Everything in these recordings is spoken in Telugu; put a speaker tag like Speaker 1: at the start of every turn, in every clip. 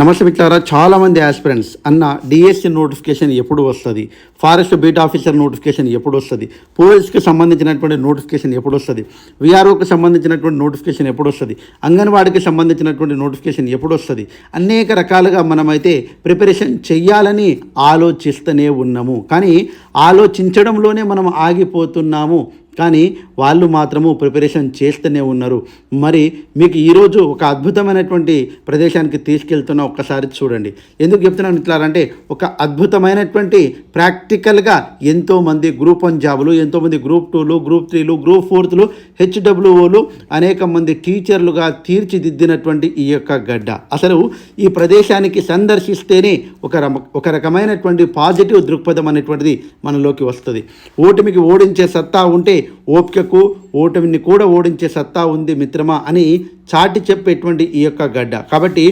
Speaker 1: నమస్తే మిత్రులారా చాలామంది ఆస్పిరెంట్స్ అన్న డిఎస్సి నోటిఫికేషన్ ఎప్పుడు వస్తుంది? ఫారెస్ట్ బీట్ ఆఫీసర్ నోటిఫికేషన్ ఎప్పుడు వస్తుంది? పోలీస్కి సంబంధించినటువంటి నోటిఫికేషన్ ఎప్పుడు వస్తుంది? విఆర్ఓకి సంబంధించినటువంటి నోటిఫికేషన్ ఎప్పుడు వస్తుంది? అంగన్వాడికి సంబంధించినటువంటి నోటిఫికేషన్ ఎప్పుడు వస్తుంది? అనేక రకాలుగా మనమైతే ప్రిపరేషన్ చెయ్యాలని ఆలోచిస్తూనే ఉన్నాము. కానీ ఆలోచించడంలోనే మనం ఆగిపోతున్నాము. కానీ వాళ్ళు మాత్రము ప్రిపరేషన్ చేస్తూనే ఉన్నారు. మరి మీకు ఈరోజు ఒక అద్భుతమైనటువంటి ప్రదేశానికి తీసుకెళ్తున్న ఒక్కసారి చూడండి. ఎందుకు చెప్తున్నాను ఇట్లారంటే ఒక అద్భుతమైనటువంటి ప్రాక్టికల్గా ఎంతోమంది గ్రూప్ వన్ జాబులు ఎంతోమంది గ్రూప్ టూలు గ్రూప్ త్రీలు గ్రూప్ ఫోర్త్లు హెచ్డబ్ల్యూఓలు అనేక మంది టీచర్లుగా తీర్చిదిద్దినటువంటి ఈ యొక్క గడ్డ. అసలు ఈ ప్రదేశానికి సందర్శిస్తేనే ఒక రమ ఒక రకమైనటువంటి పాజిటివ్ దృక్పథం అనేటువంటిది మనలోకి వస్తుంది. ఓటమికి ఓడించే సత్తా ఉంటే ఓపికకు ఓటమిని కూడా ఓడించే సత్తా ఉంది మిత్రమా అని చాటి చెప్పేటువంటి ఈ యొక్క గడ్డ. కాబట్టి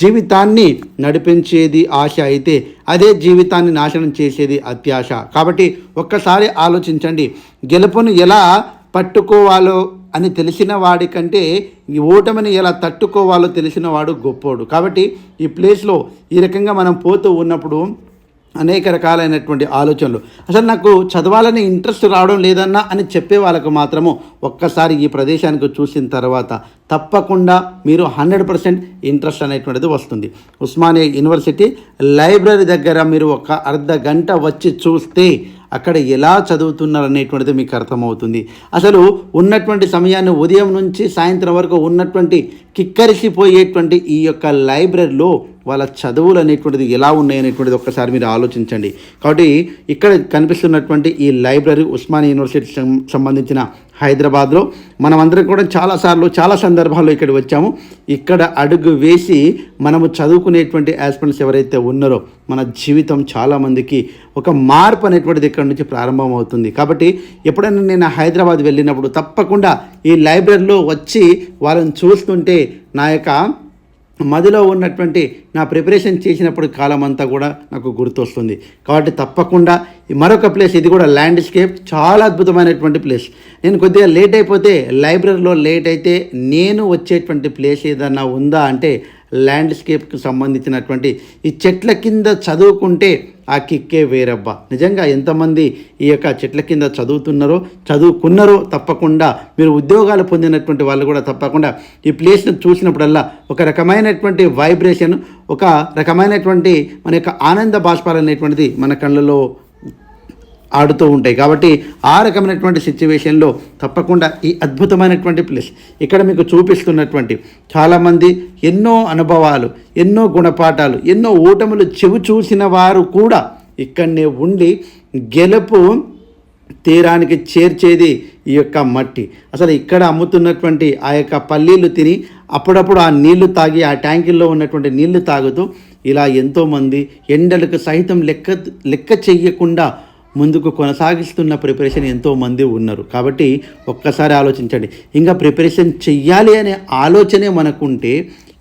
Speaker 1: జీవితాన్ని నడిపించేది ఆశ అయితే అదే జీవితాన్ని నాశనం చేసేది అత్యాశ. కాబట్టి ఒక్కసారి ఆలోచించండి గెలుపును ఎలా పట్టుకోవాలో అని తెలిసిన వాడి కంటే ఈ ఓటమిని ఎలా తట్టుకోవాలో తెలిసిన వాడు గొప్పోడు. కాబట్టి ఈ ప్లేస్లో ఈ రకంగా మనం పోతూ ఉన్నప్పుడు అనేక రకాలైనటువంటి ఆలోచనలు. అసలు నాకు చదవాలని ఇంట్రెస్ట్ రావడం లేదన్నా అని చెప్పే వాళ్ళకు మాత్రము ఒక్కసారి ఈ ప్రదేశానికి చూసిన తర్వాత తప్పకుండా మీరు హండ్రెడ్ పర్సెంట్ ఇంట్రెస్ట్ అనేటువంటిది వస్తుంది. ఉస్మానియా యూనివర్సిటీ లైబ్రరీ దగ్గర మీరు ఒక అర్ధ గంట వచ్చి చూస్తే అక్కడ ఎలా చదువుతున్నారు అనేటువంటిది మీకు అర్థమవుతుంది. అసలు ఉన్నటువంటి సమయాన్ని ఉదయం నుంచి సాయంత్రం వరకు ఉన్నటువంటి కిక్కరిసిపోయేటువంటి ఈ యొక్క లైబ్రరీలో వాళ్ళ చదువులు అనేటువంటిది ఎలా ఉన్నాయి అనేటువంటిది ఒక్కసారి మీరు ఆలోచించండి. కాబట్టి ఇక్కడ కనిపిస్తున్నటువంటి ఈ లైబ్రరీ ఉస్మానియా యూనివర్సిటీ సంబంధించిన హైదరాబాద్లో మనమందరం కూడా చాలాసార్లు చాలా సందర్భాల్లో ఇక్కడ వచ్చాము. ఇక్కడ అడుగు వేసి మనము చదువుకునేటువంటి ఆస్పిరెంట్స్ ఎవరైతే ఉన్నారో మన జీవితం చాలామందికి ఒక మార్పు అనేటువంటిది ఇక్కడ నుంచి ప్రారంభం అవుతుంది కాబట్టి ఎప్పుడైనా నేను హైదరాబాద్ వెళ్ళినప్పుడు తప్పకుండా ఈ లైబ్రరీలో వచ్చి వాళ్ళని చూస్తుంటే నా యొక్క మదిలో ఉన్నటువంటి నా ప్రిపరేషన్ చేసినప్పుడు కాలం అంతా కూడా నాకు గుర్తొస్తుంది. కాబట్టి తప్పకుండా ఈ మరొక ప్లేస్ ఇది కూడా ల్యాండ్స్కేప్ చాలా అద్భుతమైనటువంటి ప్లేస్. నేను కొద్దిగా లేట్ అయిపోతే లైబ్రరీలో లేట్ అయితే నేను వచ్చేటువంటి ప్లేస్ ఏదన్నా ఉందా అంటే ల్యాండ్స్కేప్కి సంబంధించినటువంటి ఈ చెట్ల కింద చదువుకుంటే ఆ కిక్కే వేరబ్బా నిజంగా ఎంతమంది ఈ యొక్క చెట్ల కింద చదువుతున్నారో చదువుకున్నారో తప్పకుండా మీరు ఉద్యోగాలు పొందినటువంటి వాళ్ళు కూడా తప్పకుండా ఈ ప్లేస్ను చూసినప్పుడల్లా ఒక రకమైనటువంటి వైబ్రేషన్ ఒక రకమైనటువంటి మన యొక్క ఆనంద బాష్పాలు అనేటువంటిది మన కళ్ళలో ఆడుతూ ఉంటాయి. కాబట్టి ఆ రకమైనటువంటి సిచ్యువేషన్లో తప్పకుండా ఈ అద్భుతమైనటువంటి ప్లేస్. ఇక్కడ మీకు చూపిస్తున్నటువంటి చాలామంది ఎన్నో అనుభవాలు ఎన్నో గుణపాఠాలు ఎన్నో ఓటములు చెవి చూసిన వారు కూడా ఇక్కడనే ఉండి గెలుపు తీరానికి చేర్చేది ఈ యొక్క మట్టి. అసలు ఇక్కడ అమ్ముతున్నటువంటి ఆ యొక్క పల్లీలు తిని అప్పుడప్పుడు ఆ నీళ్ళు తాగి ఆ ట్యాంకుల్లో ఉన్నటువంటి నీళ్ళు తాగుతూ ఇలా ఎంతోమంది ఎండలకు సహితం లెక్క లెక్క చెయ్యకుండా ముందుకు కొనసాగిస్తున్న ప్రిపరేషన్ ఎంతోమంది ఉన్నారు. కాబట్టి ఒక్కసారి ఆలోచించండి. ఇంకా ప్రిపరేషన్ చెయ్యాలి అనే ఆలోచనే మనకుంటే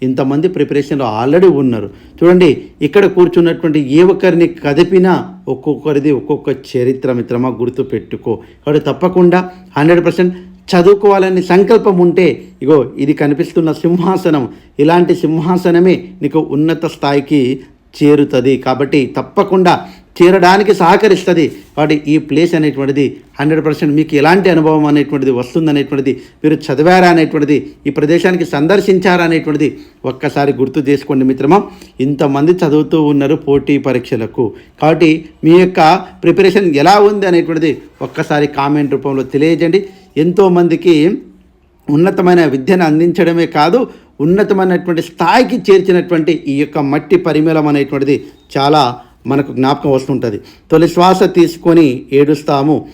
Speaker 1: ఇంతమంది ప్రిపరేషన్లో ఆల్రెడీ ఉన్నారు. చూడండి ఇక్కడ కూర్చున్నటువంటి ఏ ఒక్కరిని కదిపినా ఒక్కొక్కరిది ఒక్కొక్క చరిత్ర మిత్రమా గుర్తు పెట్టుకో. కాబట్టి తప్పకుండా హండ్రెడ్ పర్సెంట్ చదువుకోవాలని సంకల్పం ఉంటే ఇగో ఇది కనిపిస్తున్న సింహాసనం. ఇలాంటి సింహాసనమే నీకు ఉన్నత స్థాయికి చేరుతుంది. కాబట్టి తప్పకుండా చేరడానికి సహకరిస్తుంది. కాబట్టి ఈ ప్లేస్ అనేటువంటిది హండ్రెడ్ పర్సెంట్ మీకు ఎలాంటి అనుభవం అనేటువంటిది వస్తుందనేటువంటిది మీరు చదివారా అనేటువంటిది ఈ ప్రదేశానికి సందర్శించారా అనేటువంటిది ఒక్కసారి గుర్తు చేసుకోండి మిత్రమా. ఇంతమంది చదువుతూ ఉన్నారు పోటీ పరీక్షలకు. కాబట్టి మీ యొక్క ప్రిపరేషన్ ఎలా ఉంది అనేటువంటిది ఒక్కసారి కామెంట్ రూపంలో తెలియజేయండి. ఎంతోమందికి ఉన్నతమైన విద్యను అందించడమే కాదు ఉన్నతమైనటువంటి స్థాయికి చేర్చినటువంటి ఈ యొక్క మట్టి పరిమళం అనేటువంటిది చాలా మనకు జ్ఞాపకం వస్తుంటుంది. తొలి శ్వాస తీసుకొని ఏడుస్తాము.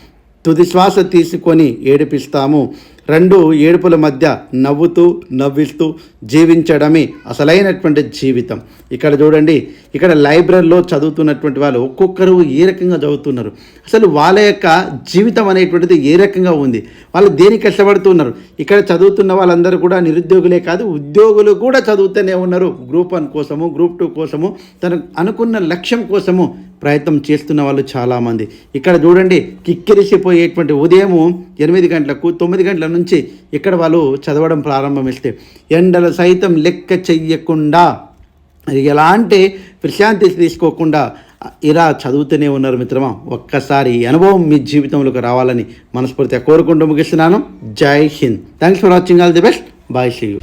Speaker 1: తుది శ్వాస తీసుకొని ఏడిపిస్తాము. రెండు ఏడుపుల మధ్య నవ్వుతూ నవ్విస్తూ జీవించడమే అసలైనటువంటి జీవితం. ఇక్కడ చూడండి ఇక్కడ లైబ్రరీలో చదువుతున్నటువంటి వాళ్ళు ఒక్కొక్కరు ఏ రకంగా చదువుతున్నారు. అసలు వాళ్ళ యొక్క జీవితం అనేటువంటిది ఏ రకంగా ఉంది? వాళ్ళు దేనికి కష్టపడుతున్నారు? ఇక్కడ చదువుతున్న వాళ్ళందరూ కూడా నిరుద్యోగులే కాదు ఉద్యోగులు కూడా చదువుతూనే ఉన్నారు. గ్రూప్ వన్ కోసము గ్రూప్ టూ కోసము తను అనుకున్న లక్ష్యం కోసము ప్రయత్నం చేస్తున్న వాళ్ళు చాలామంది. ఇక్కడ చూడండి కిక్కిరిసిపోయేటువంటి ఉదయము ఎనిమిది గంటలకు తొమ్మిది గంటల నుంచి ఇక్కడ వాళ్ళు చదవడం ప్రారంభమిస్తే ఎండల సైతం లెక్క చెయ్యకుండా అది ఎలాంటి ప్రశాంతి తీసుకోకుండా ఇలా చదువుతూనే ఉన్నారు మిత్రమా. ఒక్కసారి ఈ అనుభవం మీ జీవితంలోకి రావాలని మనస్ఫూర్తిగా కోరుకుంటూ ముగిస్తున్నాను. జై Hind. Thanks for watching all the best bye see you